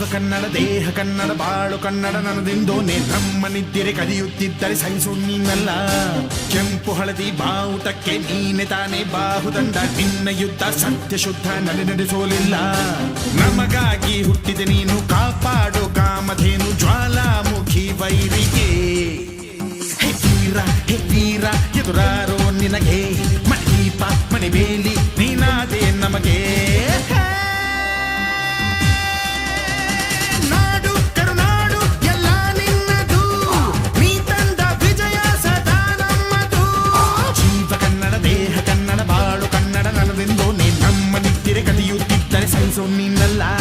ದೇಹ ಕನ್ನಡ, ಬಾಳು ಕನ್ನಡ ನನ್ನದಿಂದೋನೆ ಬ್ರಹ್ಮನಿದ್ದಿರೆ ಕದಿಯುತ್ತಿದ್ದರೆ ಸಹಿಸು ನೀನಲ್ಲ ಕೆಂಪು ಹಳದಿ ಬಾವುಟಕ್ಕೆ ನೀನೆ ತಾನೇ ಬಾಹುದಂಡ. ನಿನ್ನ ಯುದ್ಧ ಸತ್ಯ ಶುದ್ಧ ನಡೆ ನಡೆಸೋಲಿಲ್ಲ. ನಮಗಾಗಿ ಹುಟ್ಟಿದೆ ನೀನು, ಕಾಪಾಡು ಕಾಮಧೇನು, ಜ್ವಾಲಾಮುಖಿ ವೈರಿಗೆ. ಹೇ ವೀರ ಹೇ ವೀರ, ಎದುರಾರೋ ನಿನಗೆ. ಮಣೀಪ ಮಣಿಬೇಲಿ ನೀನಾದೆ ನಮಗೆ. me in là